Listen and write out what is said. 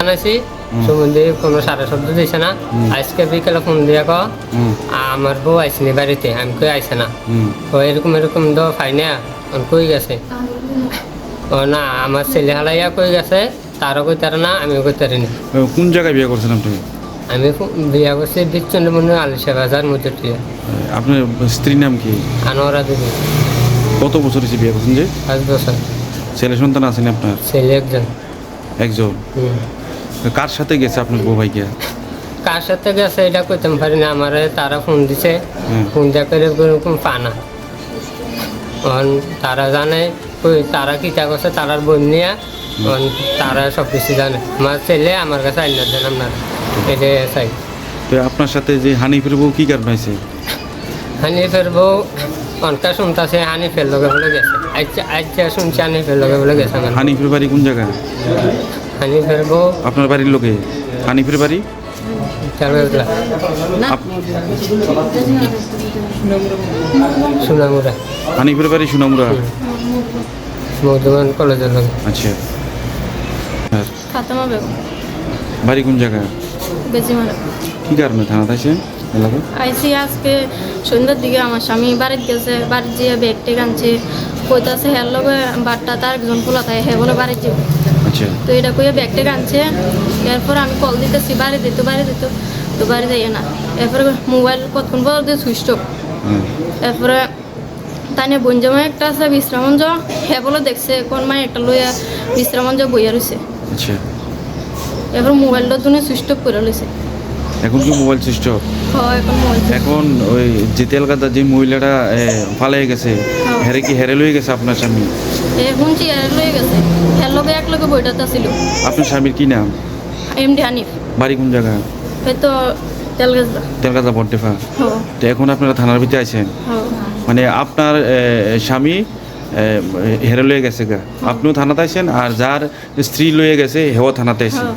জানাইছি সুমন্দি কোনো সারা শব্দ দিছে না। আজকে বিকেলে ফোন দিয়ে ক আমার বউ আইসনি বাড়িতে আমি কই আইসে না? ও এরকম এরকম তো আমি কই গেছে? ও না আমার ছেলে হালাইয়া কই গেছে তারও কই তার না আমিও কই কোন জায়গায় বিয়ে করছেন আপনি? আমি বিয়া করছি বিচ্ছন্দ মনে আলিশা বাজার মধ্যে আপনার স্ত্রীর নাম কি? আনোয়ারা দিদি কত বছর হয়েছে বিয়ে করছেন যে? পাঁচ বছর। ছেলে সন্তান আছেন আপনার? ছেলে একজন। একজন। কার সাথে গেছে আপনার বউ ভাইকে? কার সাথে গেছে এটা কইতাম পারি না আমার তারা ফোন দিছে। ফোন দিয়ে করে ওরকম পানা। তারা জানে কই তারা কিতা করছে তারার বোন নিয়ে তারা সব কিছু জানে। আমার ছেলে আমার কাছে আইন দেন আপনার এটাই চাই তো আপনার সাথে যে হানিফের বউ কি কারণ হয়েছে? হানি ফেরবো অনকা শুনতাছে হানি ফের লগে বলে গেছে। আচ্ছা আচ্ছা শুনছি হানি ফের লগে বলে গেছে হানিফের বাড়ি কোন জায়গায়? আপনার বাড়ির লোকে হানিফের বাড়ি? সুনামুরা হানিফের বাড়ি সুনামুরা কলেজের আচ্ছা। ফাতেমা বেগম। বাড়ি কোন বেজিমারা। কি কারণে? আইসি আজকে সন্ধ্যার দিকে আমার স্বামী বাড়িতে গেছে বাড়িতে যেয়ে ব্যাগ টেক আনছে কইতাছে হের লগে বাট্টা তার একজন পোলা থাকে হে বলে বাড়িতে যাবে। তো এটা কইয়া ব্যাগ টেক আনছে এরপর আমি কল দিতেছি বাড়ি দিত বাড়ি দিত তো। বাড়ি যাইয়ে না। এরপরে মোবাইল কতক্ষণ পর দিয়ে সুইচ অফ হ্যাঁ এরপরে তানে বঞ্জামা একটা আছে বিশ্রামঞ্জ হে বলে দেখছে কোন মাই একটা লইয়া বিশ্রামঞ্জ বইয়া রয়েছে আচ্ছা। এরপর মোবাইলটা দুনে সুইচ অফ করে লইছে। এখন কি মোবাইল সুইচ অফ হয় এখন এখন ওই যে তেলকাতা যে মহিলাটা পালিয়ে গেছে হ্যাঁ। হেরে কি হেরে লয়ে গেছে আপনার স্বামী? এখন চেয়ারে লয়ে গেছে। হের লগে এক লগে বইটাতে ছিল আপনার স্বামীর কি নাম? এমডি হানিফ। বাড়ি কোন জায়গা তেলগাছ তেলগাজা তেলকাতা বড্ডেফা তো এখন আপনারা থানার ভিতরে আছেন মানে আপনার এ, স্বামী এ, হেরে লয়ে গেছে গা আপনিও থানাতে আছেন? আর যার স্ত্রী লয়ে গেছে হেও থানাতে আছে। হ্যাঁ।